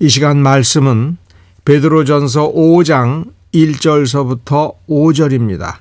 이 시간 말씀은 베드로전서 5장 1절서부터 5절입니다.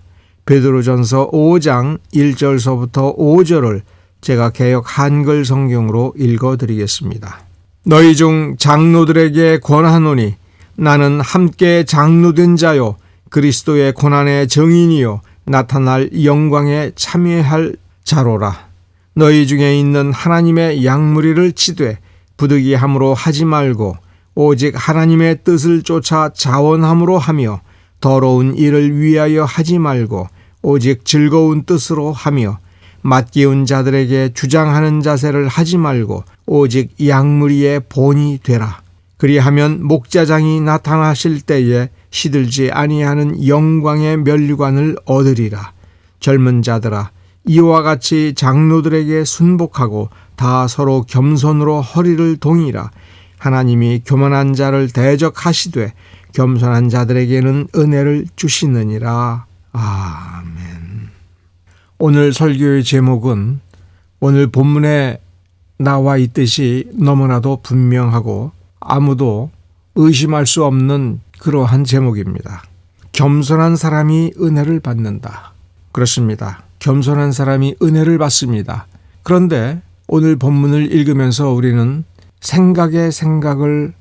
베드로전서 5장 1절서부터 5절을 제가 개역 한글 성경으로 읽어 드리겠습니다. 너희 중 장로들에게 권하노니 나는 함께 장로된 자요 그리스도의 고난의 정인이요 나타날 영광에 참여할 자로라. 너희 중에 있는 하나님의 양무리를 치되 부득이함으로 하지 말고 오직 하나님의 뜻을 쫓아 자원함으로 하며 더러운 일을 위하여 하지 말고 오직 즐거운 뜻으로 하며 맡기운 자들에게 주장하는 자세를 하지 말고 오직 양무리의 본이 되라. 그리하면 목자장이 나타나실 때에 시들지 아니하는 영광의 면류관을 얻으리라. 젊은 자들아 이와 같이 장로들에게 순복하고 다 서로 겸손으로 허리를 동이라. 하나님이 교만한 자를 대적하시되 겸손한 자들에게는 은혜를 주시느니라. 아멘. 오늘 설교의 제목은 오늘 본문에 나와 있듯이 너무나도 분명하고 아무도 의심할 수 없는 그러한 제목입니다. 겸손한 사람이 은혜를 받는다. 그렇습니다. 겸손한 사람이 은혜를 받습니다. 그런데 오늘 본문을 읽으면서 우리는 생각의 생각을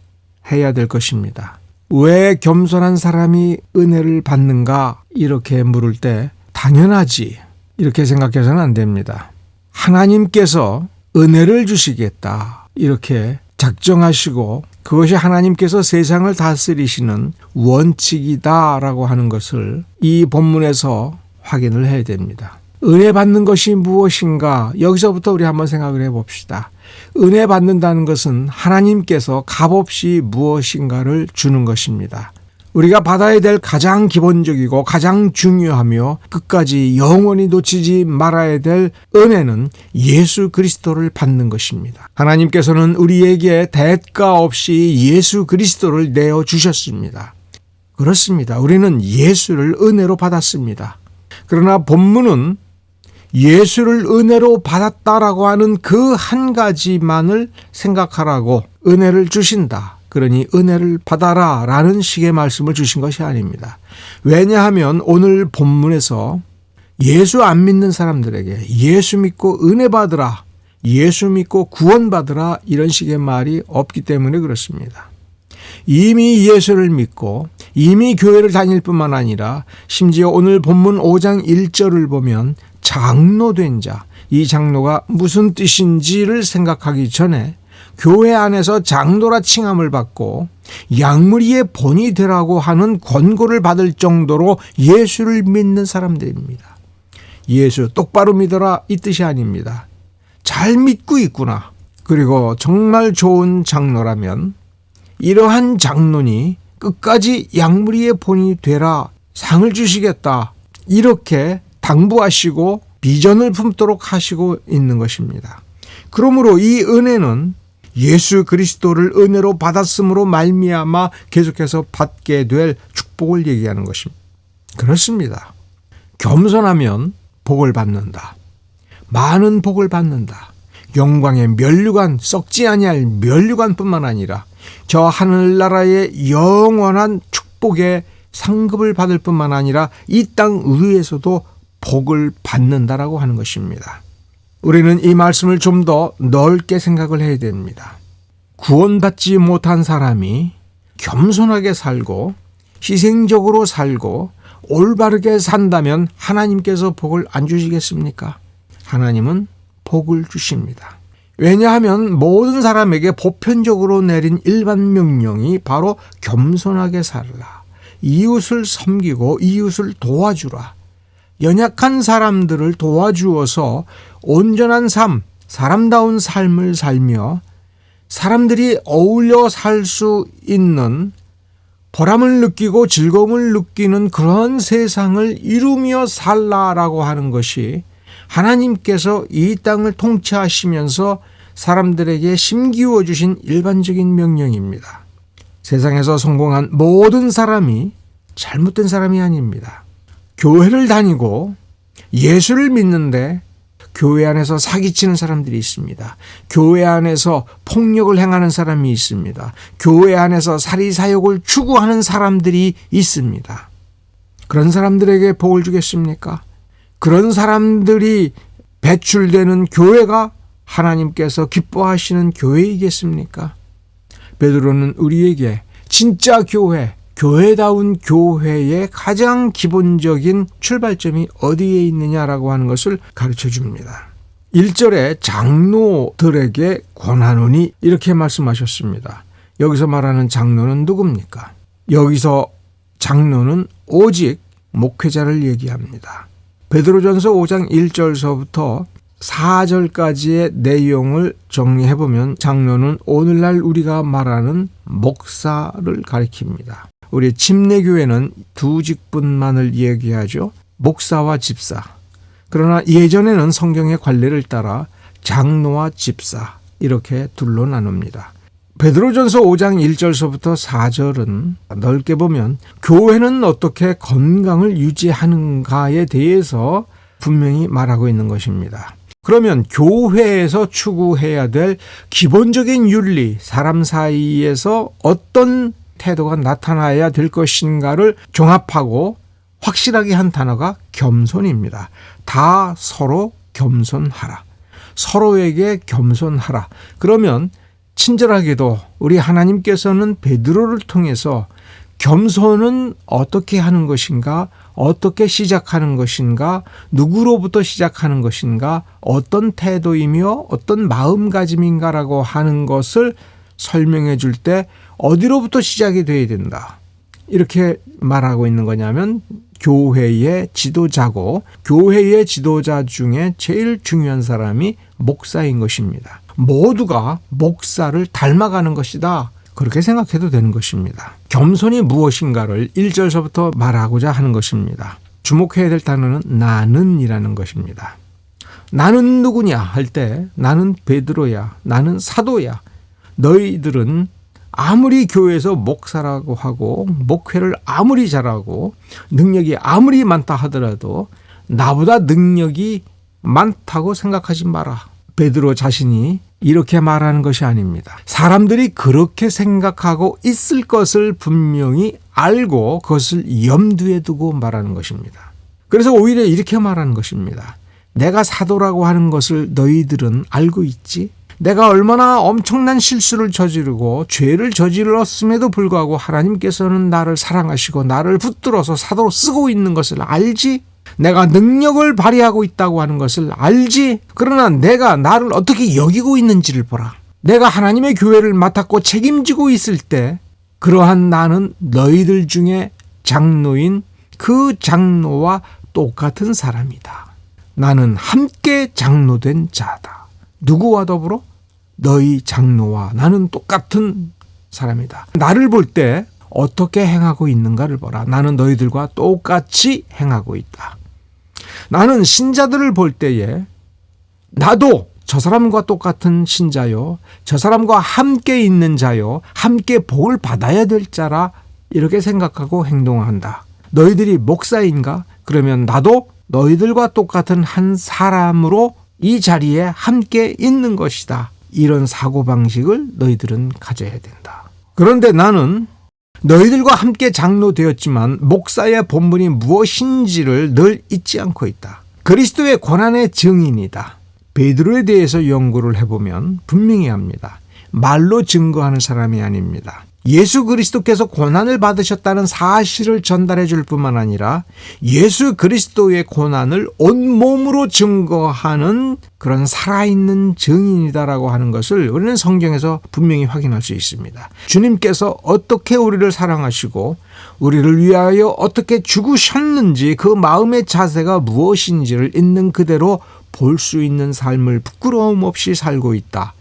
해야 될 것입니다. 왜 겸손한 사람이 은혜를 받는가? 이렇게 물을 때 당연하지. 이렇게 생각해서는 안 됩니다. 하나님께서 은혜를 주시겠다. 이렇게 작정하시고 그것이 하나님께서 세상을 다스리시는 원칙이다라고 하는 것을 이 본문에서 확인을 해야 됩니다. 은혜 받는 것이 무엇인가? 여기서부터 우리 한번 생각을 해 봅시다. 은혜 받는다는 것은 하나님께서 값없이 무엇인가를 주는 것입니다. 우리가 받아야 될 가장 기본적이고 가장 중요하며 끝까지 영원히 놓치지 말아야 될 은혜는 예수 그리스도를 받는 것입니다. 하나님께서는 우리에게 대가 없이 예수 그리스도를 내어 주셨습니다. 그렇습니다. 우리는 예수를 은혜로 받았습니다. 그러나 본문은 예수를 은혜로 받았다라고 하는 그 한 가지만을 생각하라고 은혜를 주신다. 그러니 은혜를 받아라 라는 식의 말씀을 주신 것이 아닙니다. 왜냐하면 오늘 본문에서 예수 안 믿는 사람들에게 예수 믿고 은혜 받으라, 예수 믿고 구원 받으라 이런 식의 말이 없기 때문에 그렇습니다. 이미 예수를 믿고 이미 교회를 다닐 뿐만 아니라 심지어 오늘 본문 5장 1절을 보면 장로된 자, 이 장로가 무슨 뜻인지를 생각하기 전에 교회 안에서 장로라 칭함을 받고 양무리의 본이 되라고 하는 권고를 받을 정도로 예수를 믿는 사람들입니다. 예수 똑바로 믿어라 이 뜻이 아닙니다. 잘 믿고 있구나. 그리고 정말 좋은 장로라면 이러한 장로니 끝까지 양무리의 본이 되라 상을 주시겠다. 이렇게 당부하시고 비전을 품도록 하시고 있는 것입니다. 그러므로 이 은혜는 예수 그리스도를 은혜로 받았으므로 말미암아 계속해서 받게 될 축복을 얘기하는 것입니다. 그렇습니다. 겸손하면 복을 받는다. 많은 복을 받는다. 영광의 면류관 썩지 아니할 면류관뿐만 아니라 저 하늘나라의 영원한 축복의 상급을 받을 뿐만 아니라 이 땅 위에서도 복을 받는다라고 하는 것입니다. 우리는 이 말씀을 좀 더 넓게 생각을 해야 됩니다. 구원받지 못한 사람이 겸손하게 살고 희생적으로 살고 올바르게 산다면 하나님께서 복을 안 주시겠습니까? 하나님은 복을 주십니다. 왜냐하면 모든 사람에게 보편적으로 내린 일반 명령이 바로 겸손하게 살라. 이웃을 섬기고 이웃을 도와주라. 연약한 사람들을 도와주어서 온전한 삶, 사람다운 삶을 살며 사람들이 어울려 살 수 있는 보람을 느끼고 즐거움을 느끼는 그런 세상을 이루며 살라라고 하는 것이 하나님께서 이 땅을 통치하시면서 사람들에게 심기워 주신 일반적인 명령입니다. 세상에서 성공한 모든 사람이 잘못된 사람이 아닙니다. 교회를 다니고 예수를 믿는데 교회 안에서 사기치는 사람들이 있습니다. 교회 안에서 폭력을 행하는 사람이 있습니다. 교회 안에서 사리사욕을 추구하는 사람들이 있습니다. 그런 사람들에게 복을 주겠습니까? 그런 사람들이 배출되는 교회가 하나님께서 기뻐하시는 교회이겠습니까? 베드로는 우리에게 진짜 교회, 교회다운 교회의 가장 기본적인 출발점이 어디에 있느냐라고 하는 것을 가르쳐 줍니다. 1절에 장로들에게 권하노니 이렇게 말씀하셨습니다. 여기서 말하는 장로는 누굽니까? 여기서 장로는 오직 목회자를 얘기합니다. 베드로전서 5장 1절서부터 4절까지의 내용을 정리해 보면 장로는 오늘날 우리가 말하는 목사를 가리킵니다. 우리 침례교회는 두 직분만을 얘기하죠. 목사와 집사. 그러나 예전에는 성경의 관례를 따라 장로와 집사 이렇게 둘로 나눕니다. 베드로전서 5장 1절서부터 4절은 넓게 보면 교회는 어떻게 건강을 유지하는가에 대해서 분명히 말하고 있는 것입니다. 그러면 교회에서 추구해야 될 기본적인 윤리, 사람 사이에서 어떤 태도가 나타나야 될 것인가를 종합하고 확실하게 한 단어가 겸손입니다. 다 서로 겸손하라. 서로에게 겸손하라. 그러면 친절하게도 우리 하나님께서는 베드로를 통해서 겸손은 어떻게 하는 것인가, 어떻게 시작하는 것인가, 누구로부터 시작하는 것인가, 어떤 태도이며 어떤 마음가짐인가라고 하는 것을 설명해 줄 때 어디로부터 시작이 돼야 된다. 이렇게 말하고 있는 거냐면 교회의 지도자고 교회의 지도자 중에 제일 중요한 사람이 목사인 것입니다. 모두가 목사를 닮아가는 것이다. 그렇게 생각해도 되는 것입니다. 겸손이 무엇인가를 1절서부터 말하고자 하는 것입니다. 주목해야 될 단어는 나는이라는 것입니다. 나는 누구냐 할 때 나는 베드로야. 나는 사도야. 너희들은 아무리 교회에서 목사라고 하고 목회를 아무리 잘하고 능력이 아무리 많다 하더라도 나보다 능력이 많다고 생각하지 마라. 베드로 자신이 이렇게 말하는 것이 아닙니다. 사람들이 그렇게 생각하고 있을 것을 분명히 알고 그것을 염두에 두고 말하는 것입니다. 그래서 오히려 이렇게 말하는 것입니다. 내가 사도라고 하는 것을 너희들은 알고 있지? 내가 얼마나 엄청난 실수를 저지르고 죄를 저질렀음에도 불구하고 하나님께서는 나를 사랑하시고 나를 붙들어서 사도로 쓰고 있는 것을 알지? 내가 능력을 발휘하고 있다고 하는 것을 알지? 그러나 내가 나를 어떻게 여기고 있는지를 보라. 내가 하나님의 교회를 맡았고 책임지고 있을 때 그러한 나는 너희들 중에 장로인 그 장로와 똑같은 사람이다. 나는 함께 장로된 자다. 누구와 더불어? 너희 장로와 나는 똑같은 사람이다. 나를 볼 때 어떻게 행하고 있는가를 보라. 나는 너희들과 똑같이 행하고 있다. 나는 신자들을 볼 때에 나도 저 사람과 똑같은 신자요. 저 사람과 함께 있는 자요. 함께 복을 받아야 될 자라 이렇게 생각하고 행동한다. 너희들이 목사인가? 그러면 나도 너희들과 똑같은 한 사람으로 이 자리에 함께 있는 것이다. 이런 사고방식을 너희들은 가져야 된다. 그런데 나는 너희들과 함께 장로 되었지만 목사의 본분이 무엇인지를 늘 잊지 않고 있다. 그리스도의 고난의 증인이다. 베드로에 대해서 연구를 해보면 분명히 합니다. 말로 증거하는 사람이 아닙니다. 예수 그리스도께서 고난을 받으셨다는 사실을 전달해 줄 뿐만 아니라 예수 그리스도의 고난을 온몸으로 증거하는 그런 살아있는 증인이다라고 하는 것을 우리는 성경에서 분명히 확인할 수 있습니다. 주님께서 어떻게 우리를 사랑하시고 우리를 위하여 어떻게 죽으셨는지 그 마음의 자세가 무엇인지를 있는 그대로 볼 수 있는 삶을 부끄러움 없이 살고 있다.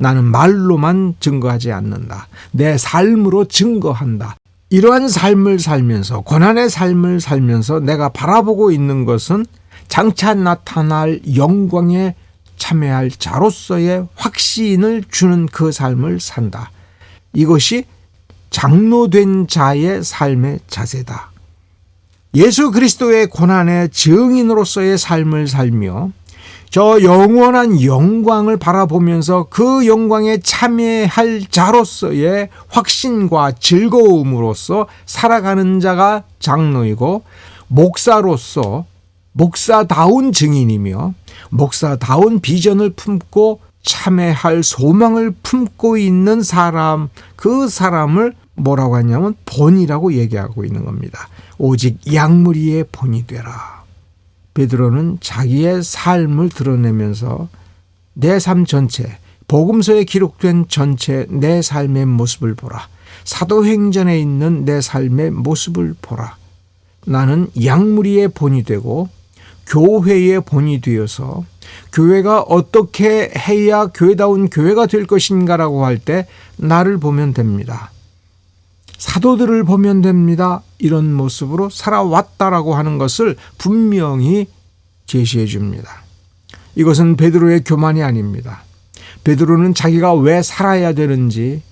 나는 말로만 증거하지 않는다. 내 삶으로 증거한다. 이러한 삶을 살면서 고난의 삶을 살면서 내가 바라보고 있는 것은 장차 나타날 영광에 참여할 자로서의 확신을 주는 그 삶을 산다. 이것이 장로된 자의 삶의 자세다. 예수 그리스도의 고난의 증인으로서의 삶을 살며 저 영원한 영광을 바라보면서 그 영광에 참여할 자로서의 확신과 즐거움으로서 살아가는 자가 장로이고 목사로서 목사다운 증인이며 목사다운 비전을 품고 참여할 소망을 품고 있는 사람, 그 사람을 뭐라고 하냐면 본이라고 얘기하고 있는 겁니다. 오직 양무리의 본이 되라. 베드로는 자기의 삶을 드러내면서 내 삶 전체, 복음서에 기록된 전체 내 삶의 모습을 보라. 사도행전에 있는 내 삶의 모습을 보라. 나는 양무리의 본이 되고 교회의 본이 되어서 교회가 어떻게 해야 교회다운 교회가 될 것인가라고 할 때 나를 보면 됩니다. 사도들을 보면 됩니다. 이런 모습으로 살아왔다라고 하는 것을 분명히 제시해 줍니다. 이것은 베드로의 교만이 아닙니다. 베드로는 자기가 왜 살아야 되는지,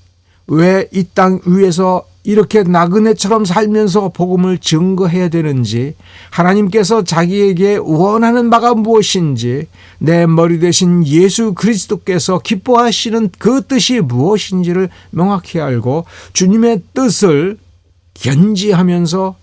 왜 이 땅 위에서 이렇게 나그네처럼 살면서 복음을 증거해야 되는지, 하나님께서 자기에게 원하는 바가 무엇인지, 내 머리 대신 예수 그리스도께서 기뻐하시는 그 뜻이 무엇인지를 명확히 알고 주님의 뜻을 견지하면서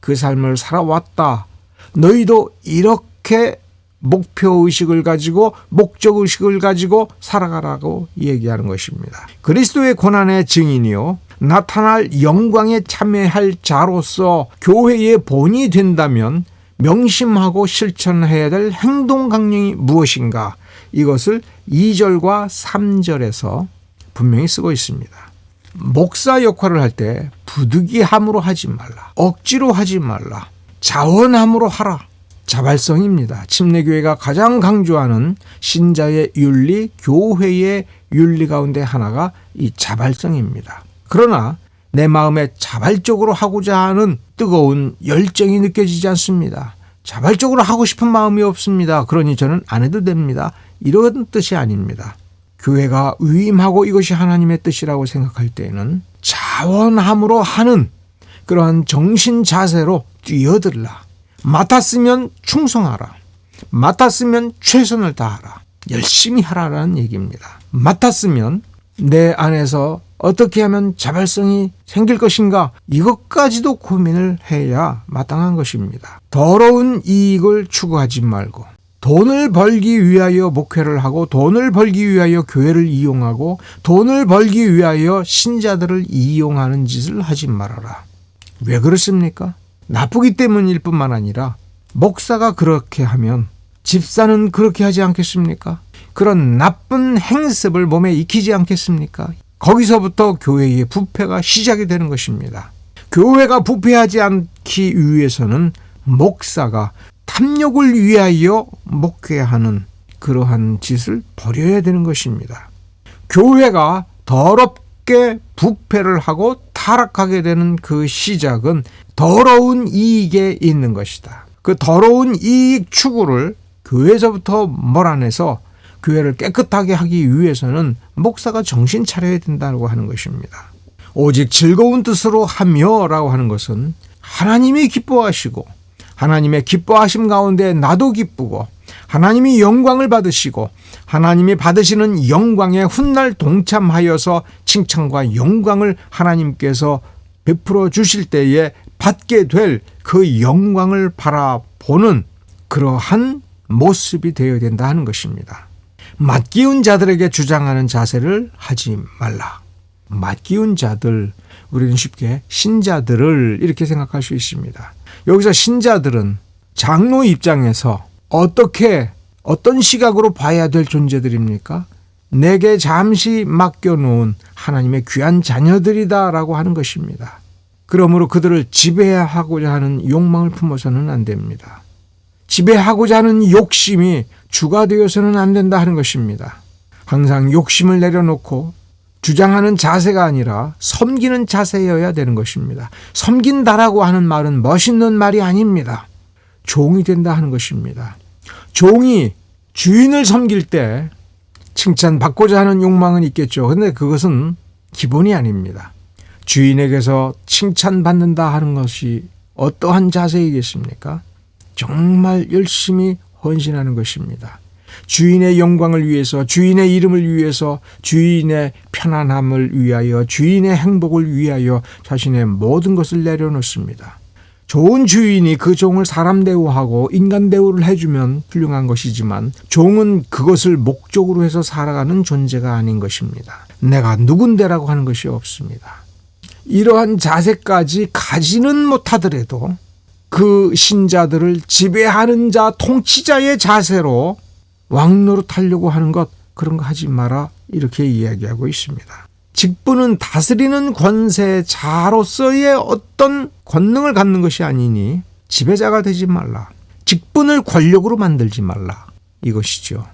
그 삶을 살아왔다. 너희도 이렇게 목표 의식을 가지고 목적 의식을 가지고 살아가라고 얘기하는 것입니다. 그리스도의 고난의 증인이요 나타날 영광에 참여할 자로서 교회의 본이 된다면 명심하고 실천해야 될 행동 강령이 무엇인가 이것을 2절과 3절에서 분명히 쓰고 있습니다. 목사 역할을 할 때 부득이함으로 하지 말라. 억지로 하지 말라. 자원함으로 하라. 자발성입니다. 침례교회가 가장 강조하는 신자의 윤리, 교회의 윤리 가운데 하나가 이 자발성입니다. 그러나 내 마음에 자발적으로 하고자 하는 뜨거운 열정이 느껴지지 않습니다. 자발적으로 하고 싶은 마음이 없습니다. 그러니 저는 안 해도 됩니다. 이런 뜻이 아닙니다. 교회가 위임하고 이것이 하나님의 뜻이라고 생각할 때에는 자원함으로 하는 그러한 정신 자세로 뛰어들라. 맡았으면 충성하라. 맡았으면 최선을 다하라. 열심히 하라라는 얘기입니다. 맡았으면 내 안에서 어떻게 하면 자발성이 생길 것인가 이것까지도 고민을 해야 마땅한 것입니다. 더러운 이익을 추구하지 말고 돈을 벌기 위하여 목회를 하고 돈을 벌기 위하여 교회를 이용하고 돈을 벌기 위하여 신자들을 이용하는 짓을 하지 말아라. 왜 그렇습니까? 나쁘기 때문일 뿐만 아니라 목사가 그렇게 하면 집사는 그렇게 하지 않겠습니까? 그런 나쁜 행습을 몸에 익히지 않겠습니까? 거기서부터 교회의 부패가 시작이 되는 것입니다. 교회가 부패하지 않기 위해서는 목사가 탐욕을 위하여 목회하는 그러한 짓을 버려야 되는 것입니다. 교회가 더럽게 부패를 하고 타락하게 되는 그 시작은 더러운 이익에 있는 것이다. 그 더러운 이익 추구를 교회에서부터 몰아내서 교회를 깨끗하게 하기 위해서는 목사가 정신 차려야 된다고 하는 것입니다. 오직 즐거운 뜻으로 하며라고 하는 것은 하나님이 기뻐하시고 하나님의 기뻐하심 가운데 나도 기쁘고 하나님이 영광을 받으시고 하나님이 받으시는 영광에 훗날 동참하여서 칭찬과 영광을 하나님께서 베풀어 주실 때에 받게 될 그 영광을 바라보는 그러한 모습이 되어야 된다 하는 것입니다. 맞기운 자들에게 주장하는 자세를 하지 말라. 맞기운 자들, 우리는 쉽게 신자들을 이렇게 생각할 수 있습니다. 여기서 신자들은 장로 입장에서 어떻게 어떤 시각으로 봐야 될 존재들입니까? 내게 잠시 맡겨놓은 하나님의 귀한 자녀들이다라고 하는 것입니다. 그러므로 그들을 지배하고자 하는 욕망을 품어서는 안 됩니다. 지배하고자 하는 욕심이 주가 되어서는 안 된다 하는 것입니다. 항상 욕심을 내려놓고 주장하는 자세가 아니라 섬기는 자세여야 되는 것입니다. 섬긴다라고 하는 말은 멋있는 말이 아닙니다. 종이 된다 하는 것입니다. 종이 주인을 섬길 때 칭찬받고자 하는 욕망은 있겠죠. 근데 그것은 기본이 아닙니다. 주인에게서 칭찬받는다 하는 것이 어떠한 자세이겠습니까? 정말 열심히 헌신하는 것입니다. 주인의 영광을 위해서, 주인의 이름을 위해서, 주인의 편안함을 위하여, 주인의 행복을 위하여 자신의 모든 것을 내려놓습니다. 좋은 주인이 그 종을 사람 대우하고 인간 대우를 해주면 훌륭한 것이지만 종은 그것을 목적으로 해서 살아가는 존재가 아닌 것입니다. 내가 누군데라고 하는 것이 없습니다. 이러한 자세까지 가지는 못하더라도 그 신자들을 지배하는 자, 통치자의 자세로 왕노릇하려고 하는 것 그런 거 하지 마라 이렇게 이야기하고 있습니다. 직분은 다스리는 권세자로서의 어떤 권능을 갖는 것이 아니니 지배자가 되지 말라. 직분을 권력으로 만들지 말라. 이것이죠.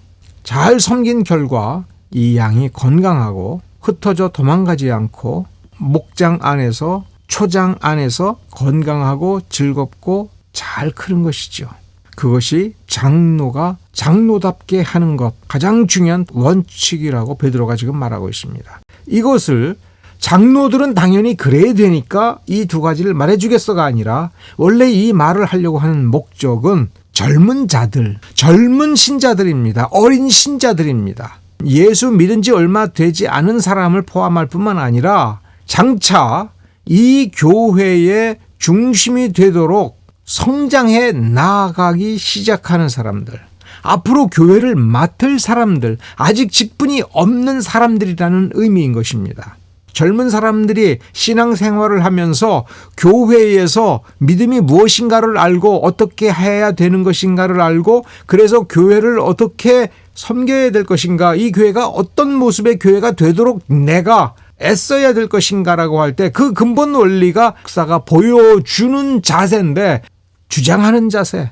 잘 섬긴 결과 이 양이 건강하고 흩어져 도망가지 않고 목장 안에서 초장 안에서 건강하고 즐겁고 잘 크는 것이죠. 그것이 장로가 장로답게 하는 것 가장 중요한 원칙이라고 베드로가 지금 말하고 있습니다. 이것을 장로들은 당연히 그래야 되니까 이 두 가지를 말해주겠어가 아니라 원래 이 말을 하려고 하는 목적은 젊은 자들, 젊은 신자들입니다. 어린 신자들입니다. 예수 믿은 지 얼마 되지 않은 사람을 포함할 뿐만 아니라 장차 이 교회의 중심이 되도록 성장해 나아가기 시작하는 사람들, 앞으로 교회를 맡을 사람들, 아직 직분이 없는 사람들이라는 의미인 것입니다. 젊은 사람들이 신앙생활을 하면서 교회에서 믿음이 무엇인가를 알고 어떻게 해야 되는 것인가를 알고 그래서 교회를 어떻게 섬겨야 될 것인가 이 교회가 어떤 모습의 교회가 되도록 내가 애써야 될 것인가라고 할 때 그 근본 원리가 역사가 보여주는 자세인데 주장하는 자세,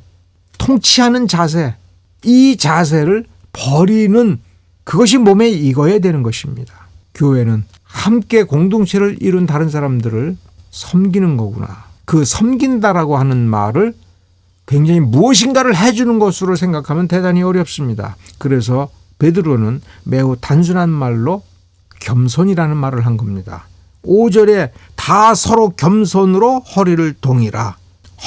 통치하는 자세, 이 자세를 버리는 그것이 몸에 익어야 되는 것입니다. 교회는 함께 공동체를 이룬 다른 사람들을 섬기는 거구나. 그 섬긴다라고 하는 말을 굉장히 무엇인가를 해주는 것으로 생각하면 대단히 어렵습니다. 그래서 베드로는 매우 단순한 말로 겸손이라는 말을 한 겁니다. 5절에 다 서로 겸손으로 허리를 동이라.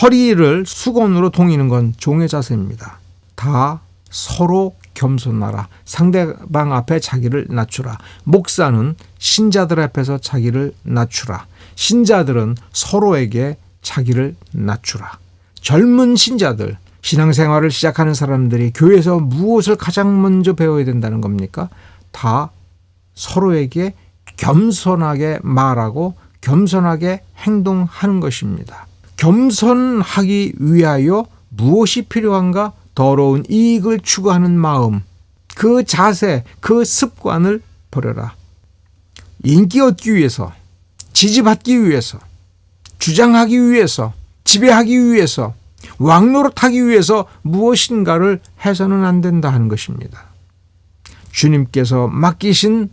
허리를 수건으로 동이는 건 종의 자세입니다. 다 서로 겸손하라. 상대방 앞에 자기를 낮추라. 목사는 신자들 앞에서 자기를 낮추라. 신자들은 서로에게 자기를 낮추라. 젊은 신자들, 신앙생활을 시작하는 사람들이 교회에서 무엇을 가장 먼저 배워야 된다는 겁니까? 다 서로에게 겸손하게 말하고 겸손하게 행동하는 것입니다. 겸손하기 위하여 무엇이 필요한가? 더러운 이익을 추구하는 마음, 그 자세, 그 습관을 버려라. 인기 얻기 위해서, 지지받기 위해서, 주장하기 위해서, 지배하기 위해서, 왕노릇하기 위해서 무엇인가를 해서는 안 된다 하는 것입니다. 주님께서 맡기신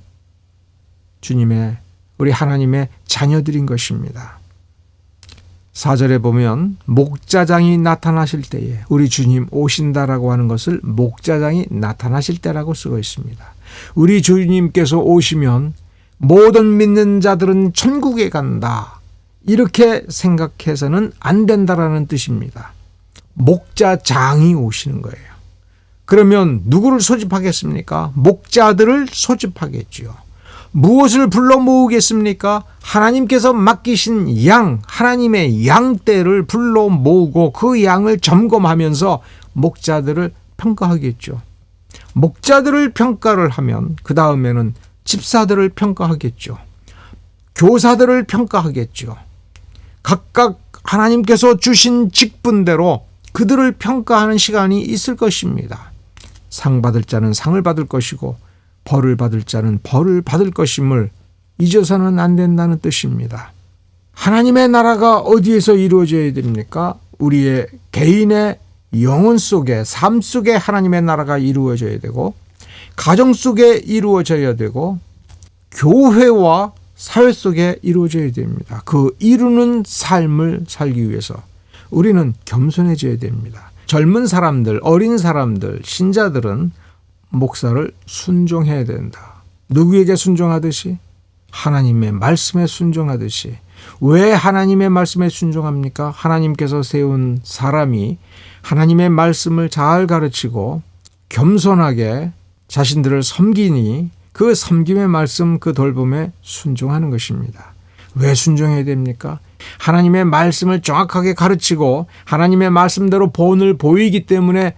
주님의 우리 하나님의 자녀들인 것입니다. 사절에 보면 목자장이 나타나실 때에 우리 주님 오신다라고 하는 것을 목자장이 나타나실 때라고 쓰고 있습니다. 우리 주님께서 오시면 모든 믿는 자들은 천국에 간다. 이렇게 생각해서는 안 된다라는 뜻입니다. 목자장이 오시는 거예요. 그러면 누구를 소집하겠습니까? 목자들을 소집하겠지요. 무엇을 불러 모으겠습니까? 하나님께서 맡기신 양, 하나님의 양떼를 불러 모으고 그 양을 점검하면서 목자들을 평가하겠죠. 목자들을 평가를 하면 그 다음에는 집사들을 평가하겠죠. 교사들을 평가하겠죠. 각각 하나님께서 주신 직분대로 그들을 평가하는 시간이 있을 것입니다. 상 받을 자는 상을 받을 것이고 벌을 받을 자는 벌을 받을 것임을 잊어서는 안 된다는 뜻입니다. 하나님의 나라가 어디에서 이루어져야 됩니까? 우리의 개인의 영혼 속에, 삶 속에 하나님의 나라가 이루어져야 되고, 가정 속에 이루어져야 되고, 교회와 사회 속에 이루어져야 됩니다. 그 이루는 삶을 살기 위해서 우리는 겸손해져야 됩니다. 젊은 사람들, 어린 사람들, 신자들은 목사를 순종해야 된다. 누구에게 순종하듯이? 하나님의 말씀에 순종하듯이. 왜 하나님의 말씀에 순종합니까? 하나님께서 세운 사람이 하나님의 말씀을 잘 가르치고 겸손하게 자신들을 섬기니 그 섬김의 말씀 그 돌봄에 순종하는 것입니다. 왜 순종해야 됩니까? 하나님의 말씀을 정확하게 가르치고 하나님의 말씀대로 본을 보이기 때문에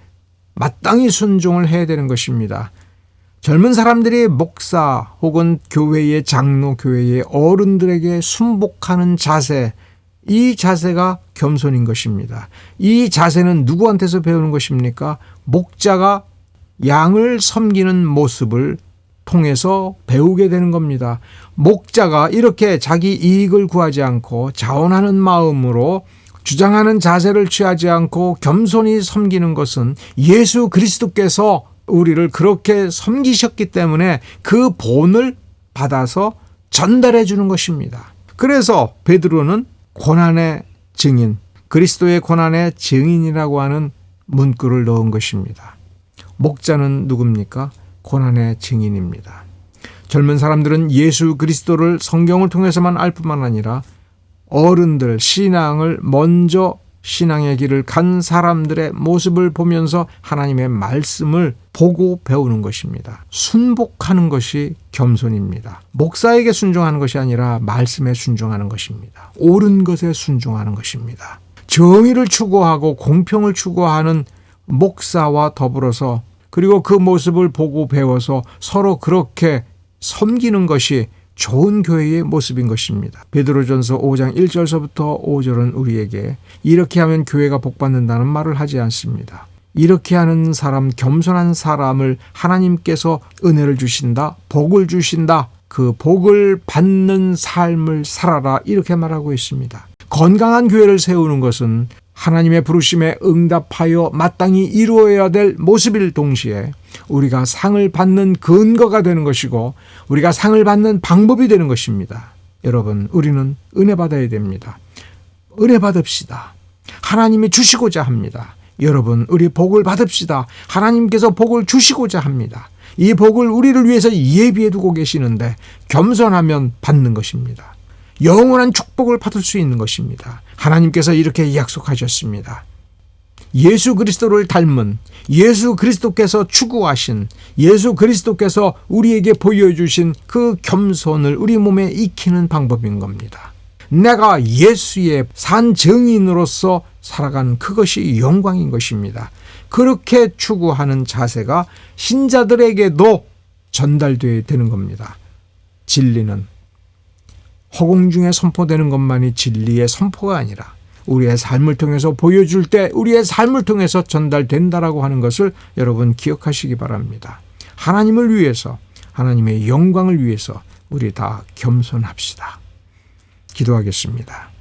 마땅히 순종을 해야 되는 것입니다. 젊은 사람들이 목사 혹은 교회의 장로, 교회의 어른들에게 순복하는 자세, 이 자세가 겸손인 것입니다. 이 자세는 누구한테서 배우는 것입니까? 목자가 양을 섬기는 모습을 통해서 배우게 되는 겁니다. 목자가 이렇게 자기 이익을 구하지 않고 자원하는 마음으로 주장하는 자세를 취하지 않고 겸손히 섬기는 것은 예수 그리스도께서 우리를 그렇게 섬기셨기 때문에 그 본을 받아서 전달해 주는 것입니다. 그래서 베드로는 고난의 증인, 그리스도의 고난의 증인이라고 하는 문구를 넣은 것입니다. 목자는 누굽니까? 고난의 증인입니다. 젊은 사람들은 예수 그리스도를 성경을 통해서만 알 뿐만 아니라 어른들 신앙을 먼저 신앙의 길을 간 사람들의 모습을 보면서 하나님의 말씀을 보고 배우는 것입니다. 순복하는 것이 겸손입니다. 목사에게 순종하는 것이 아니라 말씀에 순종하는 것입니다. 옳은 것에 순종하는 것입니다. 정의를 추구하고 공평을 추구하는 목사와 더불어서 그리고 그 모습을 보고 배워서 서로 그렇게 섬기는 것이 좋은 교회의 모습인 것입니다. 베드로전서 5장 1절서부터 5절은 우리에게 이렇게 하면 교회가 복받는다는 말을 하지 않습니다. 이렇게 하는 사람, 겸손한 사람을 하나님께서 은혜를 주신다, 복을 주신다, 그 복을 받는 삶을 살아라, 이렇게 말하고 있습니다. 건강한 교회를 세우는 것은 하나님의 부르심에 응답하여 마땅히 이루어야 될 모습일 동시에 우리가 상을 받는 근거가 되는 것이고 우리가 상을 받는 방법이 되는 것입니다. 여러분, 우리는 은혜 받아야 됩니다. 은혜 받읍시다. 하나님이 주시고자 합니다. 여러분, 우리 복을 받읍시다. 하나님께서 복을 주시고자 합니다. 이 복을 우리를 위해서 예비해 두고 계시는데 겸손하면 받는 것입니다. 영원한 축복을 받을 수 있는 것입니다. 하나님께서 이렇게 약속하셨습니다. 예수 그리스도를 닮은 예수 그리스도께서 추구하신 예수 그리스도께서 우리에게 보여주신 그 겸손을 우리 몸에 익히는 방법인 겁니다. 내가 예수의 산 증인으로서 살아가는 그것이 영광인 것입니다. 그렇게 추구하는 자세가 신자들에게도 전달되어야 되는 겁니다. 진리는 허공 중에 선포되는 것만이 진리의 선포가 아니라 우리의 삶을 통해서 보여줄 때 우리의 삶을 통해서 전달된다라고 하는 것을 여러분 기억하시기 바랍니다. 하나님을 위해서 하나님의 영광을 위해서 우리 다 겸손합시다. 기도하겠습니다.